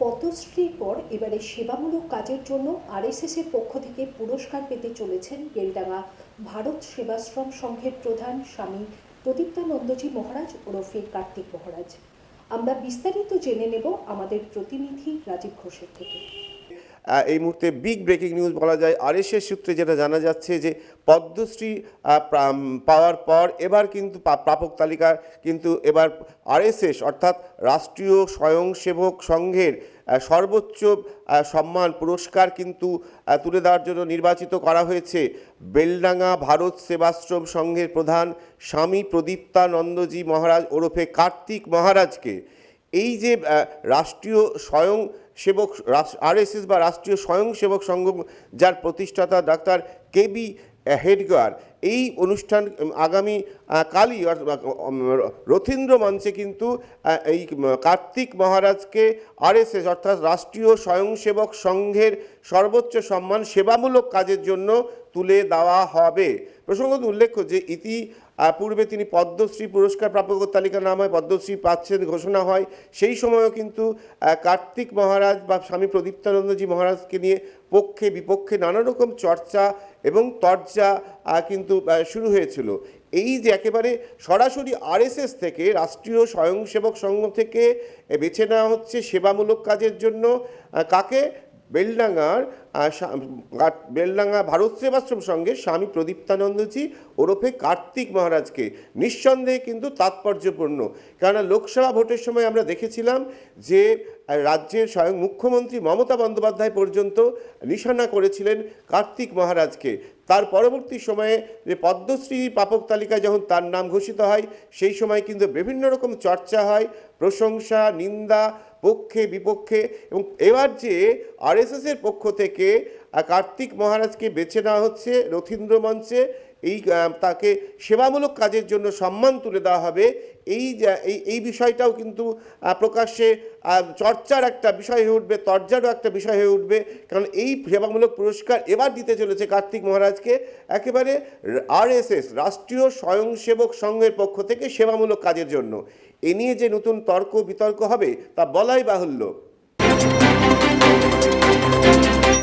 পদ্মশ্রীর পর এবারে সেবামূলক কাজের জন্য আর এস এসের পক্ষ থেকে পুরস্কার পেতে চলেছেন বেলডাঙ্গা ভারত সেবাশ্রম সংঘের প্রধান স্বামী প্রদীপ্তানন্দজি মহারাজ ওরফে কার্তিক মহারাজ। আমরা বিস্তারিত জেনে নেব আমাদের প্রতিনিধি রাজীব ঘোষের থেকে। এই মুহূর্তে বিগ ব্রেকিং নিউজ বলা যায়। আর আরএসএস সূত্রে যেটা জানা যাচ্ছে যে, পদ্মশ্রী পাওয়ার পর এবার কিন্তু প্রাপক তালিকার কিন্তু এবার আরএসএস অর্থাৎ রাষ্ট্রীয় স্বয়ংসেবক সংঘের সর্বোচ্চ সম্মান পুরস্কার কিন্তু তুলে দেওয়ার জন্য নির্বাচিত করা হয়েছে। বেলডাঙ্গা ভারত সেবাশ্রম সংঘের প্রধান স্বামী প্রদীপ্তানন্দজি মহারাজ ওরফে কার্তিক মহারাজকে। এই যে রাষ্ট্রীয় স্বয়ং সেবক আরএসএস বা রাষ্ট্রীয় স্বয়ংসেবক সংঘ যার প্রতিষ্ঠাতা ডাক্তার কে বি হেডগার, এই অনুষ্ঠান আগামী কালই রথীন্দ্র মঞ্চে কিন্তু এই কার্তিক মহারাজকে আরএসএস অর্থাৎ রাষ্ট্রীয় স্বয়ংসেবক সংঘের সর্বোচ্চ সম্মান সেবামূলক কাজের জন্য তুলে দেওয়া হবে। প্রসঙ্গত উল্লেখ্য যে, ইতি পূর্বে তিনি পদ্মশ্রী পুরস্কার প্রাপকের তালিকা নাম হয়, পদ্মশ্রী পাচ্ছেন ঘোষণা হয়। সেই সময়ও কিন্তু কার্তিক মহারাজ বা স্বামী প্রদীপ্তানন্দজি মহারাজকে নিয়ে পক্ষে বিপক্ষে নানা রকম চর্চা এবং তর্জা কিন্তু শুরু হয়েছিল। এই যে একেবারে সরাসরি আরএসএস থেকে, রাষ্ট্রীয় স্বয়ংসেবক সংঘ থেকে বেছে নেওয়া হচ্ছে সেবামূলক কাজের জন্য। কাকে? বেলডাঙ্গার বেলডাঙ্গা ভারত সেবাশ্রম সঙ্গে স্বামী প্রদীপ্তানন্দজি ওরফে কার্তিক মহারাজকে নিঃসন্দেহে কিন্তু তাৎপর্যপূর্ণ। কেননা লোকসভা ভোটের সময় আমরা দেখেছিলাম যে রাজ্যের স্বয়ং মুখ্যমন্ত্রী মমতা বন্দ্যোপাধ্যায় পর্যন্ত নিশানা করেছিলেন কার্তিক মহারাজকে। তার পরবর্তী সময়ে যে পদ্মশ্রী পাপক তালিকায় যখন তার নাম ঘোষিত হয়, সেই সময় কিন্তু বিভিন্ন রকম চর্চা হয়, প্রশংসা, নিন্দা পক্ষে বিপক্ষে এবং এবার যে আরএসএসের পক্ষ থেকে কার্তিক মহারাজকে বেছে নেওয়া হচ্ছে রথীন্দ্র মঞ্চে। এই তাকে সেবামূলক কাজের জন্য সম্মান তুলে দেওয়া হবে। এই এই বিষয়টাও কিন্তু প্রকাশ্যে চর্চার একটা বিষয় হয়ে উঠবে, তর্জারও একটা বিষয় হয়ে উঠবে। কারণ এই সেবামূলক পুরস্কার এবার দিতে চলেছে কার্তিক মহারাজকে। একেবারে আরএসএস রাষ্ট্রীয় স্বয়ংসেবক সংঘের পক্ষ থেকে সেবামূলক কাজের জন্য। এ নিয়ে যে নতুন তর্ক বিতর্ক হবে, তা বলাই বাহুল্য।